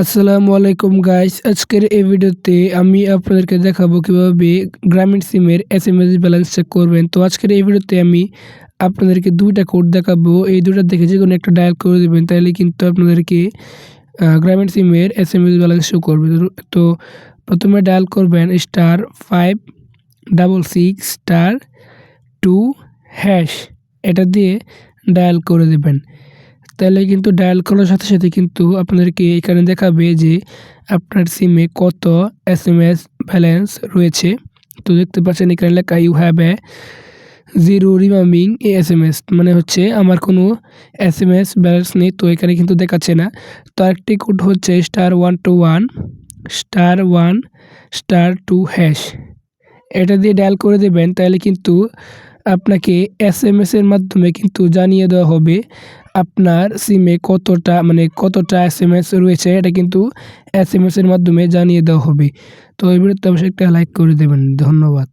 আসসালামু আলাইকুম গাইস আজকের এই ভিডিওতে আমি আপনাদেরকে দেখাবো কীভাবে গ্রামীণ সিমের S M S balance check করবেন। তো আজকের এই ভিডিওতে আমি আপনাদেরকে দুইটা কোড দেখাবো। এই দুটা দেখে যে কোনো একটা ডায়াল করে দেবেন, তাহলে কিন্তু আপনাদেরকে গ্রামীণ সিমের S M S balance show করবে। তো প্রথমে ডায়াল করবেন star five double six star two hash এটা দিয়ে ডায়াল করে দেবেন। তাহলে কিন্তু ডায়াল করার সাথে সাথে কিন্তু আপনাদেরকে এখানে দেখাবে যে আপনার সিমে কত এস এম এস ব্যালেন্স রয়েছে। তো দেখতে পাচ্ছেন এখানে লেখা you have a zero remaining S M S মানে হচ্ছে আমার কোনো এস এম এস ব্যালেন্স নেই, তো এখানে কিন্তু দেখাচ্ছে না। তো আরেকটি কোড হচ্ছে star one two one star one star two hash এটা দিয়ে ডায়াল করে দেবেন, তাহলে কিন্তু আপনাকে এস এম এসের মাধ্যমে কিন্তু জানিয়ে দেওয়া হবে আপনার সিমে কতটা মানে কতটা এস এম এস রয়েছে, এটা কিন্তু এস এম এসের মাধ্যমে জানিয়ে দেওয়া হবে। তো এই ভিডিওতে অবশ্যই একটা লাইক করে দেবেন। ধন্যবাদ।